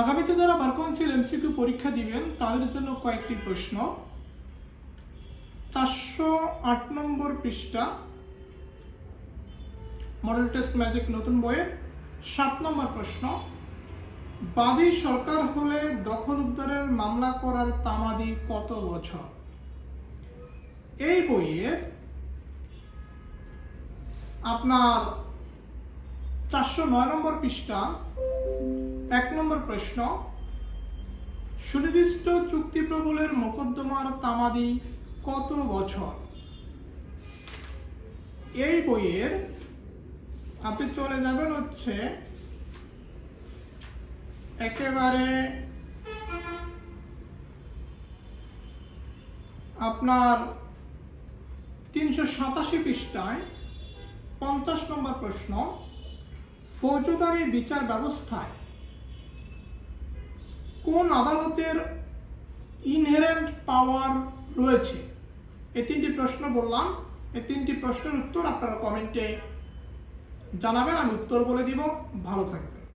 আগামীতে যারা bar council MCQ পরীক্ষা দিবেন, তাদের জন্য কয়েকটি প্রশ্ন। চারশো আট নম্বর পৃষ্ঠা মডেল টেস্ট ম্যাজিক নতুন বইয়ের সাত নম্বর প্রশ্ন। বাদী সরকার হলে দখল উদ্ধারের মামলা করার তামাদি কত বছর? এই বইয়ে আপনার চারশো নয় নম্বর পৃষ্ঠা এক নম্বর প্রশ্ন। সুনির্দিষ্ট চুক্তি প্রবলের মোকদ্দমার তামাদি কত বছর? এই বইয়ের আপনি চলে যাবেন হচ্ছে একেবারে আপনার তিনশো সাতাশি পৃষ্ঠায় পঞ্চাশ নম্বর প্রশ্ন, ফৌজদারি বিচার ব্যবস্থায় কোন আদালতের ইনহেরেন্ট পাওয়ার রয়েছে? এই তিনটি প্রশ্ন বললাম। এই তিনটি প্রশ্নের উত্তর আপনারা কমেন্টে জানাবেন, আমি উত্তর বলে দিব। ভালো থাকবেন।